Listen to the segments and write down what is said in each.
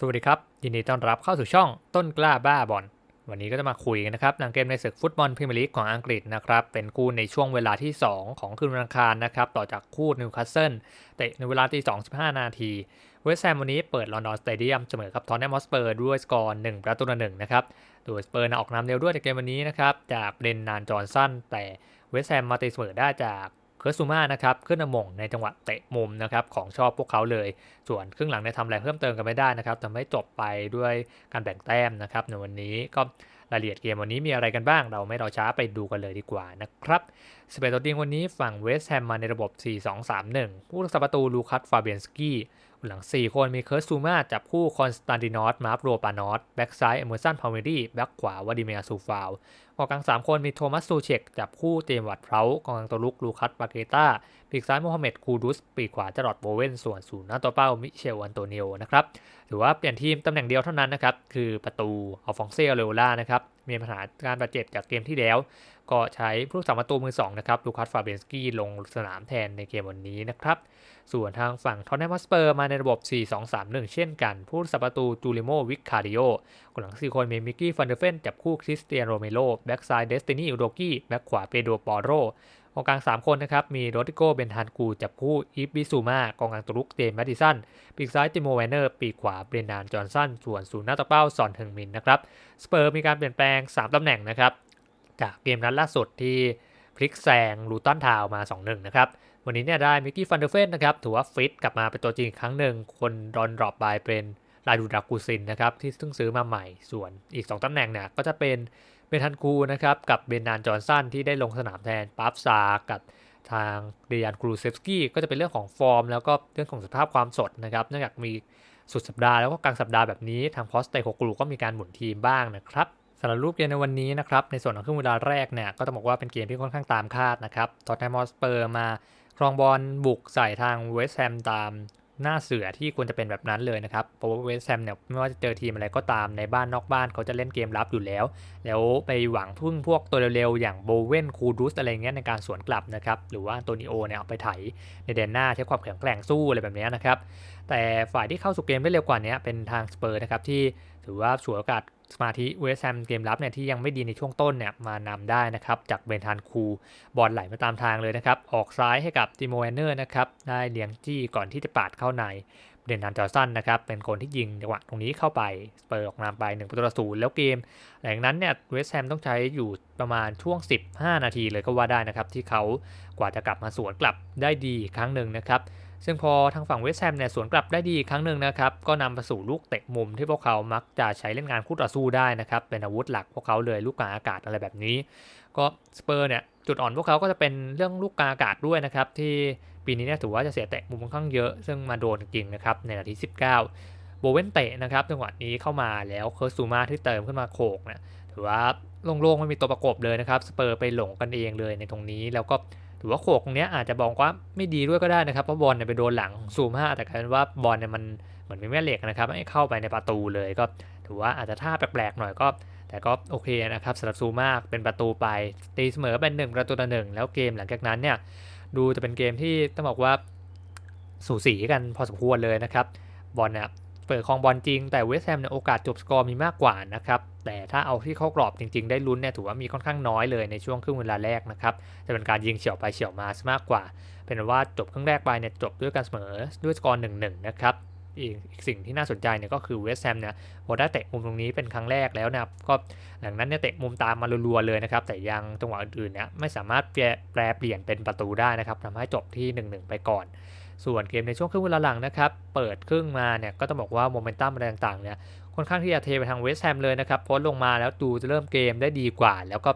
สวัสดีครับ ยินดีต้อนรับเข้าสู่ช่องต้นกล้าบ้าบอลวันนี้ก็จะมาคุยกันนะครับหลังเกมในศึกฟุตบอลพรีเมียร์ลีกของอังกฤษนะครับเป็นคู่ในช่วงเวลาที่ 2 ของคืนวันอังคารนะครับต่อจากคู่นิวคาสเซิลเตะในเวลาที่2 15นาทีเวสต์แฮมวันนี้เปิดลอนดอนสเตเดียมเสมอกับทอนแนมอสเปอร์ด้วยสกอร์1ประตูต่อหนึ่งนะครับโดยสเปอร์ออกนำเร็วด้วยในเกมวันนี้นะครับจากเบรนนานจอร์นสันแต่เวสต์แฮมมาตีเสมอได้จาก คิร์ซูมานะครับขึ้นนำมงในจังหวะเตะมุมนะครับของชอบพวกเขาเลย ส่วนครึ่งหลังเนี่ยทำอะไรเพิ่มเติมกันไม่ได้นะครับทำให้จบไปด้วยการแบ่งแต้มนะครับในวันนี้ก็รายละเอียดเกมวันนี้มีอะไรกันบ้าง เราไม่รอช้าไปดูกันเลยดีกว่านะครับสเปนตัวจริงวันนี้ฝั่งเวสต์แฮมมาในระบบ 4-2-3-1 ผู้รักษาประตูลูคัสฟาเบียนสกี้หลัง 4 คนมีเคิร์สซูมาจับคู่คอนสแตนตินอสมาร์ฟโรปานอสแบ็กซ้ายเอเมอร์สันพาวเมดี้แบ็กขวาวาดิเมียซูฟาว กองกลาง 3 คนมีโทมัสซูเชกจับคู่เจมวัตเพรากองกลางตัวลุกลูคัสปาเกต้าปีกซ้ายโมฮัมเหม็ดคูดุส ปีกขวาจรอดโบเวนส่วนศูนย์หน้าตัวเป้ามิเชลอันโตเนียนะครับถือว่าเปลี่ยนทีมตำแหน่งเดียวเท่านั้นนะครับคือประตูอัลฟองเซเรโอล่านะครับ มีปัญหาการบาดเจ็บจากเกมที่แล้ว ก็ใช้ผู้รักษาประตูมือ2นะครับลูคัสฟาเบนสกี้ลงสนามแทนในเกมวันนี้นะครับ ส่วนทางฝั่งทอนแนมสเปอร์มาในระบบ 4-2-3-1 เช่นกัน ผู้รักษาประตูจูริโมวิคคาริโอคนหลังสี่คนมีมิกกี้ฟันเดอร์เฟนจับคู่คริสเตียนโรเมโรแบ็กซ้ายเดสตินีอุโดกี้แบ็กขวาเปโดปอโร กองกลาง 3 คนนะครับ มีโรติโก เบนทานกู จับคู่อีฟบิซูมากองกลางตุรุกเจมแมดิสัน ปีกซ้ายติโมแวนเนอร์ ปีกขวาเบรนดาน จอห์นสัน ส่วนศูนย์หน้าตะเป้าซอนเทิงมินนะครับ สเปอร์มีการเปลี่ยนแปลง 3ตำแหน่งนะครับ จากเกมนัดล่าสุดที่พลิกแซงลูตันทาวมา 2-1 นะครับ วันนี้เนี่ยได้มิกกี้ฟันเดอร์เฟนนะครับ ถือว่าฟิตกลับมาเป็นตัวจริงอีกครั้งหนึ่ง คนรอนดรอปบายเป็นลาดูดากูซินนะครับที่เพิ่งซื้อมาใหม่ ส่วนอีก 2ตำแหน่งเนี่ยก็จะเป็น เบนทันคูนะครับกับเบนนานจอห์นสันที่ได้ลงสนามแทนปั๊บซากับทางเดียนครูเซฟสกี้ก็จะเป็นเรื่องของฟอร์ม แล้วก็เรื่องของสภาพความสดนะครับเนื่องจากมีสุดสัปดาห์แล้วก็กลางสัปดาห์แบบนี้ทางพอสเตโคกลูก็มีการหมุนทีมบ้างนะครับสำหรับรูปเกมในวันนี้นะครับในส่วนของครึ่งเวลาแรกเนี่ยก็ต้องบอกว่าเป็นเกมที่ค่อนข้างตามคาดนะครับตอนแทมอสเปอร์มาครองบอลบุกใส่ทางเวสต์แฮมตาม หน้าเสือที่ควรจะเป็นแบบนั้นเลยนะครับ เพราะว่าเวสต์แฮมเนี่ยไม่ว่าจะเจอทีมอะไรก็ตามในบ้านนอกบ้านเขาจะเล่นเกมรับอยู่แล้ว แล้วไปหวังพึ่งพวกตัวเร็วๆ อย่างโบเวนคูดูสอะไรเงี้ยในการสวนกลับนะครับ หรือว่าโตนิโอเนี่ยเอาไปไถในแดนหน้าใช้ความแข็งแกร่งสู้อะไรแบบนี้นะครับ แต่ฝ่ายที่เข้าสู่เกมได้เร็วกว่านี้เป็นทางสเปอร์นะครับที่ถือว่าฉวยโอกาส สมาธิเวสแฮมเกมรับเนี่ยที่ยังไม่ดีในช่วงต้นเนี่ยมานำได้นะครับจากเบนทานคูบอลไหลมาตามทางเลยนะครับ ออกซ้ายให้กับติโมแอนเนอร์นะครับได้เลี้ยงจี้ก่อนที่จะปาดเข้าในเดนนันจอร์สันนะครับเป็นคนที่ยิงจังหวะตรงนี้เข้าไปสเปอร์ออกนำไป1ประตูต่อศูนย์แล้วเกม หลังนั้นเนี่ยเวสแฮมต้องใช้อยู่ประมาณช่วง 15 นาทีเลยก็ว่าได้นะครับที่เขากว่าจะกลับมาสวนกลับได้ดีครั้งหนึ่งนะครับ ซึ่งพอทางฝั่งเวสแฮมเนี่ยสวนกลับได้ดีครั้งหนึ่งนะครับ ก็นำไปสู่ลูกเตะมุมที่พวกเขามักจะใช้เล่นงานคู่ต่อสู้ได้นะครับ เป็นอาวุธหลักพวกเขาเลยลูกกลางอากาศอะไรแบบนี้ ก็สเปอร์เนี่ยจุดอ่อนพวกเขาก็จะเป็นเรื่องลูกกลางอากาศด้วยนะครับ ที่ปีนี้เนี่ยถือว่าจะเสียเตะมุมค่อนข้างเยอะ ซึ่งมาโดนจริงนะครับในนาที 19 โบเวนเตะนะครับจังหวะนี้เข้ามาแล้วเคิร์ซูมาที่เติมขึ้นมาโขกเนี่ยถือว่าโล่งๆไม่มีตัวประกบเลยนะครับสเปอร์ไปหลงกันเองเลยในตรงนี้แล้วก็ ถือว่าโขกตรงนี้อาจจะบอกว่าไม่ดีด้วยก็ได้นะครับเพราะบอลเนี่ยไปโดนหลังซูมาแต่กลายเป็นว่าบอลเนี่ยมันเหมือนเป็นแม่เหล็กนะครับไม่เข้าไปในประตูเลยก็ถือว่าอาจจะท่าแปลกๆหน่อยก็ แต่ก็โอเคนะครับสำหรับซูมาเป็นประตูไปตีเสมอเป็นหนึ่งประตูต่อหนึ่งแล้วเกมหลังจากนั้นเนี่ยดูจะเป็นเกมที่ต้องบอกว่าสูสีกันพอสมควรเลยนะครับบอลเนี่ยเปิดคองบอลจริงแต่เวสต์แฮมเนี่ยโอกาสจบสกอร์มีมากกว่านะครับ แต่ถ้าเอาที่เข้ากรอบจริง ๆ ได้ลุ้นเนี่ยถือว่ามีค่อนข้างน้อยเลยในช่วงครึ่งเวลาแรกนะครับจะเป็นการยิงเฉียวไปเฉียวมาซะมากกว่า เป็นว่าจบครึ่งแรกไปเนี่ยจบด้วยการเสมอด้วยสกอร์หนึ่งหนึ่งนะครับอีกสิ่งที่น่าสนใจเนี่ยก็คือเวสต์แฮมเนี่ยพอได้เตะมุมตรงนี้เป็นครั้งแรกแล้วนะครับก็หลังนั้นเนี่ยเตะมุมตามมารัวๆเลยนะครับ แต่ยังจังหวะอื่นๆเนี่ยไม่สามารถแปลเปลี่ยนเป็นประตูได้นะครับทำให้จบที่ 1-1 ไปก่อน ส่วนเกมในช่วงครึ่งเวลาหลังนะครับ เปิดครึ่งมาเนี่ยก็ต้องบอกว่าโมเมนตัมอะไรต่างๆเนี่ยค่อนข้างที่จะเทไปทางเวสต์แฮมเลยนะครับโพสลงมาแล้วดูจะเริ่มเกมได้ดีกว่า แล้วก็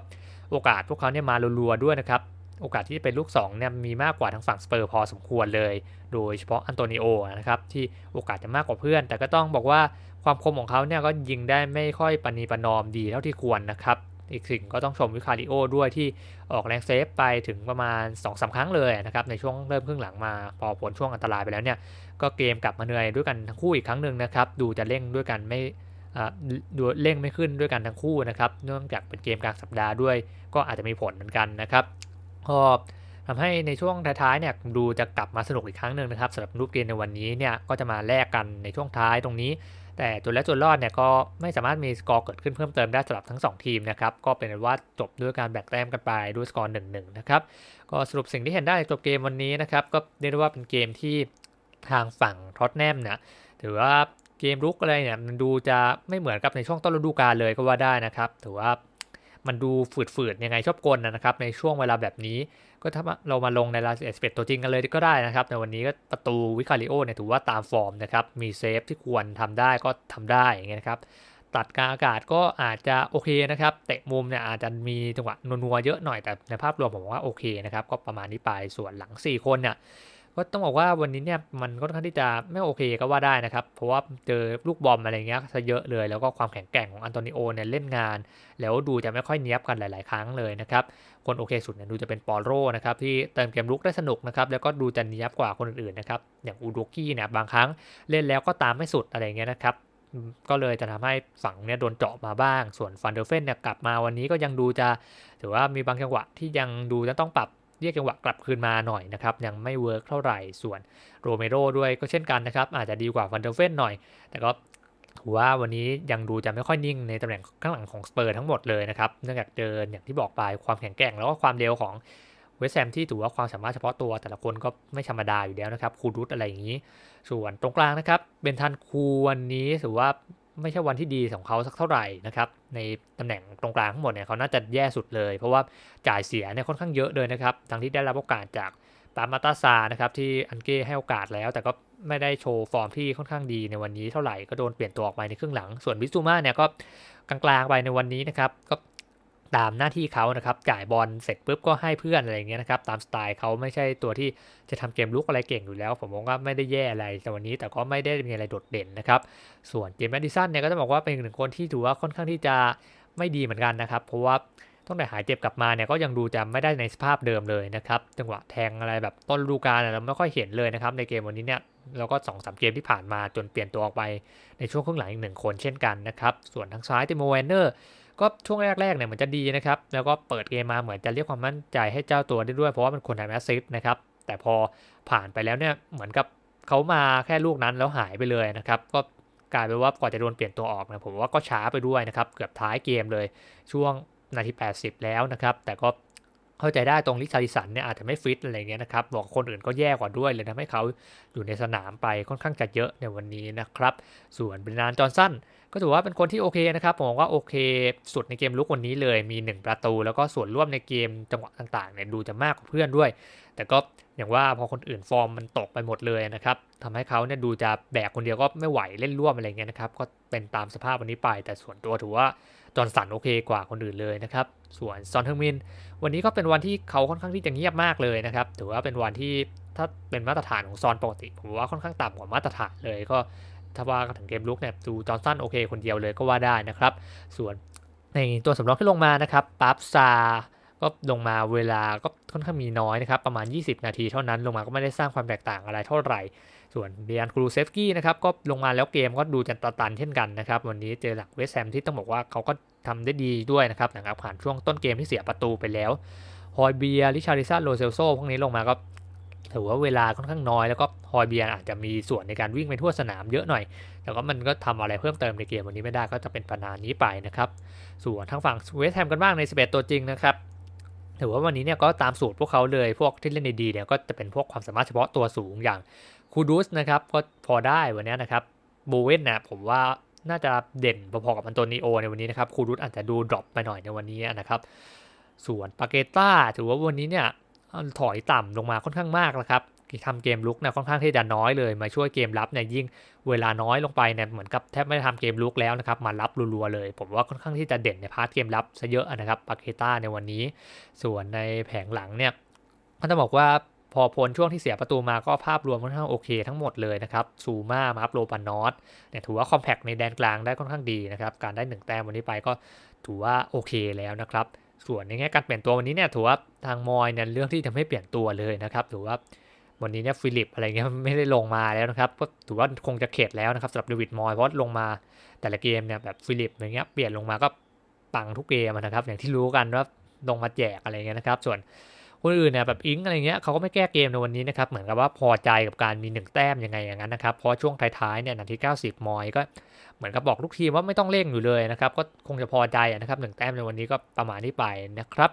โอกาสพวกเขาเนี่ยมารัวๆด้วยนะครับโอกาสที่จะเป็นลูก2เนี่ยมีมากกว่าทางฝั่งสเปอร์พอสมควรเลย โดยเฉพาะอันโตนิโอนะครับที่โอกาสจะมากกว่าเพื่อน แต่ก็ต้องบอกว่าความคมของเขาเนี่ยก็ยิงได้ไม่ค่อยปณีประนอมดีเท่าที่ควรนะครับ อีกสิ่งก็ต้องชมวิคาริโอด้วยที่ออกแรงเซฟไปถึงประมาณ2อสาครั้งเลยนะครับในช่วงเริ่มครึ่งหลังมาพอผลช่วงอันตรายไปแล้วเนี่ยก็เกมกลับมาเหนื่อยด้วยกันทั้งคู่อีกครั้งหนึ่งนะครับดูจะเร่งด้วยกันไม่ดูเร่งไม่ขึ้นด้วยกันทั้งคู่นะครับเนื่องจากเป็นเกมกลางสัปดาห์ด้วย ก็อาจจะมีผลเหมือนกันนะครับก็ทำให้ในช่วงท้ายๆเนี่ยดูจะกลับมาสนุกอีกครั้งหนึ่งนะครับสำหรับรูปเกมในวันนี้เนี่ยก็จะมาแลกกันในช่วงท้ายตรงนี้ แต่จนและจนรอดเนี่ยก็ไม่สามารถมีสกอร์เกิดขึ้นเพิ่มเติมได้สำหรับทั้ง 2 ทีมนะครับ ก็เป็นว่าจบด้วยการแบ่งแต้มกันไปด้วยสกอร์หนึ่งหนึ่งนะครับก็สรุปสิ่งที่เห็นได้จบเกมวันนี้นะครับก็เรียกได้ว่าเป็นเกมที่ทางฝั่งท็อตแนมเนี่ยถือว่าเกมรุกอะไรเนี่ยมันดูจะไม่เหมือนกับในช่วงต้นฤดูกาลเลยก็ว่าได้นะครับ ถือว่า มันดูฝืดๆยังไงชอบกลนะครับ ในช่วงเวลาแบบนี้ ก็ถ้าเรามาลงในรายละเอียดสเปตัวจริงกันเลยก็ได้นะครับ ในวันนี้ก็ประตูวิคาริโอเนี่ยถือว่าตามฟอร์มนะครับ มีเซฟที่ควรทำได้ก็ทำได้อย่างเงี้ยนะครับตัดกลางอากาศก็อาจจะโอเคนะครับ เตะมุมเนี่ยอาจจะมีจังหวะนัวๆเยอะหน่อยแต่ในภาพรวมผมว่าโอเคนะครับ ก็ประมาณนี้ไปส่วนหลัง 4 คนเนี่ย ก็ต้องบอกว่าวันนี้เนี่ยมันก็ค่อนข้างที่จะไม่โอเคก็ว่าได้นะครับ เพราะว่าเจอลูกบอมอะไรเงี้ยซะเยอะเลย แล้วก็ความแข็งแกร่งของอันโตนิโอเนี่ยเล่นงาน แล้วดูจะไม่ค่อยเนี้ยบกันหลาย ๆ ครั้งเลยนะครับ คนโอเคสุดเนี่ยดูจะเป็นปอโรนะครับที่เติมเกมลุกได้สนุกนะครับ แล้วก็ดูจะเนี้ยบกว่าคนอื่น ๆ นะครับ อย่างอูโดกี้เนี่ยบางครั้งเล่นแล้วก็ตามไม่สุดอะไรเงี้ยนะครับก็เลยจะทำให้ฝั่งเนี่ยโดนเจาะมาบ้าง ส่วนฟันเดอร์เฟนเนี่ยกลับมาวันนี้ก็ยังดูจะ ถือว่ามีบางจังหวะที่ยังดูจะต้องปรับ เรียกจังหวะกลับคืนมาหน่อยนะครับยังไม่เวิร์กเท่าไหร่ส่วนโรเมโรด้วยก็เช่นกันนะครับอาจจะดีกว่าฟันเดอร์เฟนหน่อย แต่ก็ถือว่าวันนี้ยังดูจะไม่ค่อยนิ่งในตำแหน่งข้างหลังของสเปอร์ทั้งหมดเลยนะครับเนื่องจากเจออย่างที่บอกไปความแข็งแกร่งแล้วก็ความเร็วของเวสแซมที่ถือว่าความสามารถเฉพาะตัวแต่ละคนก็ไม่ธรรมดาอยู่แล้วนะครับคูรุตอะไรอย่างนี้ ส่วนตรงกลางนะครับเบนทันคูวันนี้ถือว่า ไม่ใช่วันที่ดีของเขาสักเท่าไหร่นะครับในตำแหน่งตรงกลางทั้งหมดเนี่ยเขาน่าจะแย่สุดเลย เพราะว่าจ่ายเสียเนี่ยค่อนข้างเยอะเลยนะครับทั้งที่ได้รับโอกาสจากปามาตาซานะครับที่อันเก้ให้โอกาสแล้ว แต่ก็ไม่ได้โชว์ฟอร์มที่ค่อนข้างดีในวันนี้เท่าไหร่ก็โดนเปลี่ยนตัวออกไปในครึ่งหลัง ส่วนบิซูมาเนี่ยก็กลางๆไปในวันนี้นะครับก็ ตามหน้าที่เขานะครับ จ่ายบอลเสร็จปุ๊บก็ให้เพื่อนอะไรเงี้ยนะครับ ตามสไตล์เขาไม่ใช่ตัวที่จะทำเกมลุกอะไรเก่งอยู่แล้ว ผมมองว่าไม่ได้แย่อะไรแต่วันนี้ แต่ก็ไม่ได้มีอะไรโดดเด่นนะครับ ส่วนเจมส์แมดดิสันเนี่ยก็จะบอกว่าเป็นหนึ่งคนที่ถือว่าค่อนข้างที่จะไม่ดีเหมือนกันนะครับ เพราะว่าตั้งแต่หายเจ็บกลับมาเนี่ยก็ยังดูจะไม่ได้ในสภาพเดิมเลยนะครับจังหวะแทงอะไรแบบต้นฤดูกาลเราไม่ค่อยเห็นเลยนะครับในเกมวันนี้เนี่ยแล้วก็2อสเกมที่ผ่านมาจนเปลี่ยนตัวออกไปในช่วงครึ่งหลังอีกหนึ่งคนเช่นกันนะครับส่วนทางซ้ายติโมเวนเนอร์ ก็ช่วงแรกๆเนี่ยเหมือนจะดีนะครับ แล้วก็เปิดเกมมาเหมือนจะเรียกความมั่นใจให้เจ้าตัวได้ด้วยเพราะว่ามันคนทำแอสซิสต์นะครับ แต่พอผ่านไปแล้วเนี่ยเหมือนกับเขามาแค่ลูกนั้นแล้วหายไปเลยนะครับ ก็กลายเป็นว่ากว่าจะโดนเปลี่ยนตัวออกนะผมว่าก็ช้าไปด้วยนะครับ เกือบท้ายเกมเลยช่วงนาที 80 แล้วนะครับ แต่ก็ เข้าใจได้ตรงลิชาริสันเนี่ยอาจจะไม่ฟิตอะไรเงี้ยนะครับบอกคนอื่นก็แย่กว่าด้วยเลยทำให้เขาอยู่ในสนามไปค่อนข้างจะเยอะในวันนี้นะครับ ส่วนบรนานจอร์นสันก็ถือว่าเป็นคนที่โอเคนะครับผมว่าโอเค สุดในเกมลุกวันนี้เลยมี 1 ประตู แล้วก็ส่วนร่วมในเกมจังหวะต่างๆเนี่ยดูจะมากกว่าเพื่อนด้วย แต่ก็อย่างว่าพอคนอื่นฟอร์มมันตกไปหมดเลยนะครับทำให้เขาเนี่ยดูจะแบกคนเดียวก็ไม่ไหวเล่นร่วมอะไรเงี้ยนะครับก็เป็นตามสภาพวันนี้ไป แต่ส่วนตัวถือว่า จอร์นสันโอเคกว่าคนอื่นเลยนะครับ ส่วนซอนเทอร์มิน วันนี้ก็เป็นวันที่เขาค่อนข้างที่จะเงียบมากเลยนะครับ ถือว่าเป็นวันที่ถ้าเป็นมาตรฐานของซอนปกติ ผมว่าค่อนข้างต่ำกว่ามาตรฐานเลย ก็ถ้าว่าถึงเกมลุกเนี่ยดูจอร์นสันโอเคคนเดียวเลยก็ว่าได้นะครับ ส่วนในตัวสำรองที่ลงมานะครับปั๊บซาก็ลงมาเวลาก็ค่อนข้างมีน้อยนะครับประมาณ 20 นาทีเท่านั้นลงมาก็ไม่ได้สร้างความแตกต่างอะไรเท่าไหร่ ส่วนเดียนครูเซฟกี้นะครับก็ลงมาแล้วเกมก็ดูจะตันเช่นกันนะครับ วันนี้เจอหลักเวสแซมที่ต้องบอกว่าเขาก็ ทำได้ดีด้วยนะครับหลังจากผ่านช่วงต้นเกมที่เสียประตูไปแล้วฮอยเบียริชาริซันโรเซลโซพวกนี้ลงมาก็ถือว่าเวลาค่อนข้างน้อยแล้วก็ฮอยเบียอาจจะมีส่วนในการวิ่งไปทั่วสนามเยอะหน่อย แต่ก็มันก็ทำอะไรเพิ่มเติมในเกมวันนี้ไม่ได้ก็จะเป็นปัญหานี้ไปนะครับ ส่วนทางฝั่งเวสแฮมกันบ้างใน 11 ตัวจริงนะครับถือว่าวันนี้เนี่ยก็ตามสูตรพวกเขาเลย พวกที่เล่นดีๆเนี่ยก็จะเป็นพวกความสามารถเฉพาะตัวสูงอย่างคูดูสนะครับก็พอได้วันนี้นะครับโบเวนนะผมว่า น่าจะเด่นพอๆกับอันโตนิโอในวันนี้นะครับคูดูสอาจจะดูดรอปไปหน่อยในวันนี้นะครับส่วนปาเกต้าถือว่าวันนี้เนี่ยถอยต่ำลงมาค่อนข้างมากนะครับทำเกมลุกนี่ยค่อนข้างที่จะน้อยเลยมาช่วยเกมรับเนี่ยยิ่งเวลาน้อยลงไปเนี่ยเหมือนกับแทบไม่ได้ทำเกมลุกแล้วนะครับมารับรัวๆเลย ผมว่าค่อนข้างที่จะเด่นในพาร์ทเกมรับซะเยอะนะครับปาเกต้าในวันนี้ ส่วนในแผงหลังเนี่ยก็จะบอกว่า พอพ้นช่วงที่เสียประตูมาก็ภาพรวมค่อนข้างโอเคทั้งหมดเลยนะครับซูมามาร์โลปานอสเนี่ยถือว่าคอมแพคในแดนกลางได้ค่อนข้างดีนะครับการได้ 1 แต้มวันนี้ไปก็ถือว่าโอเคแล้วนะครับส่วนในแง่การเปลี่ยนตัววันนี้เนี่ยถือว่าทางมอยเนี่ยเรื่องที่จะไม่เปลี่ยนตัวเลยนะครับถือว่าวันนี้เนี่ยฟิลิปอะไรเงี้ยไม่ได้ลงมาแล้วนะครับก็ถือว่าคงจะเข็ดแล้วนะครับสำหรับเดวิดมอยเพราะลงมาแต่ละเกมเนี่ยแบบฟิลิปอะไรเงี้ยเปลี่ยนลงมาก็ปังทุกเกมนะครับอย่างที่รู้กันว่าลงมาแจกอะไรเงี้ยนะครับ ส่วน คนอื่นเนี่ยแบบอิงอะไรเงี้ยเขาก็ไม่แก้เกมในวันนี้นะครับเหมือนกับว่าพอใจกับการมีหนึ่งแต้มยังไงอย่างนั้นนะครับเพราะช่วงท้ายๆเนี่ยนาที 90 มอยก็เหมือนกับบอกลูกทีมว่าไม่ต้องเร่งอยู่เลยนะครับก็คงจะพอใจนะครับหนึ่งแต้มในวันนี้ก็ประมาณนี้ไปนะครับ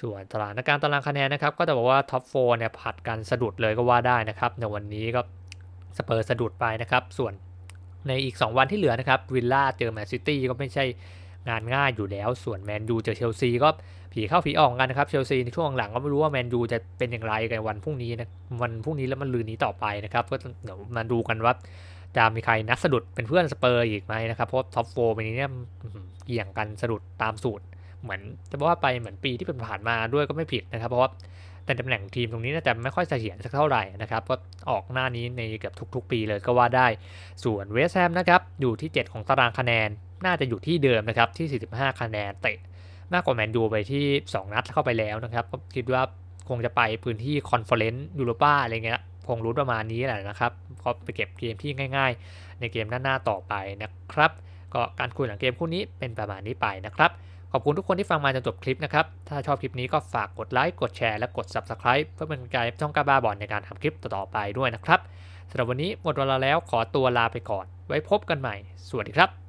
ส่วนสถานการณ์ตารางคะแนนนะครับก็จะบอกว่าท็อปโฟเนี่ยผัดกันสะดุดเลยก็ว่าได้นะครับในวันนี้ก็สเปอร์สะดุดไปนะครับส่วนในอีก 2 วันที่เหลือนะครับวิลล่าเจอแมนซิตี้ก็ไม่ใช่ งานง่ายอยู่แล้ว ส่วนแมนยูเจอเชลซีก็ผีเข้าผีออกกันนะครับเชลซีในช่วงหลังก็ไม่รู้ว่าแมนยูจะเป็นอย่างไรกันวันพรุ่งนี้นะวันพรุ่งนี้แล้วมันลืนนี้ต่อไปนะครับก็เดี๋ยวมาดูกันว่าจะมีใครนัดสะดุดเป็นเพื่อนสเปอร์อีกไหมนะครับเพราะท็อปโฟร์ปีนี้เนี่ยเกี่ยงกันสะดุดตามสูตร เหมือนจะบอกว่าไปเหมือนปีที่ผ่านมาด้วยก็ไม่ผิดนะครับ เพราะว่าแต่ตำแหน่งทีมตรงนี้น่าจะไม่ค่อยเสถียรสักเท่าไหร่นะครับก็ออกหน้านี้ในเกือบทุก ๆ ปีเลยก็ว่าได้ ส่วนเวสต์แฮมนะครับอยู่ที่ 7 ของตารางคะแนน น่าจะอยู่ที่เดิมนะครับที่ 45 คะแนนเตะ มากกว่าแมนยูไปที่ 2 นัดเข้าไปแล้วนะครับก็คิดว่าคงจะไปพื้นที่คอนเฟอเรนซ์ยูโรปาอะไรเงี้ยคงรู้ประมาณนี้แหละนะครับก็ไปเก็บเกมที่ง่าย ๆ ในเกมหน้าๆต่อไปนะครับ ก็การคุยหลังเกมคู่นี้เป็นประมาณนี้ไปนะครับ ขอบคุณทุกคนที่ฟังมาจนจบคลิปนะครับ ถ้าชอบคลิปนี้ก็ฝากกดไลค์กดแชร์และกด Subscribe เพื่อเป็นกำลังใจช่องกาบาบอลในการทำคลิปต่อๆไปด้วยนะครับสำหรับวันนี้หมดเวลาแล้วขอตัวลาไปก่อน ไว้พบกันใหม่ สวัสดีครับ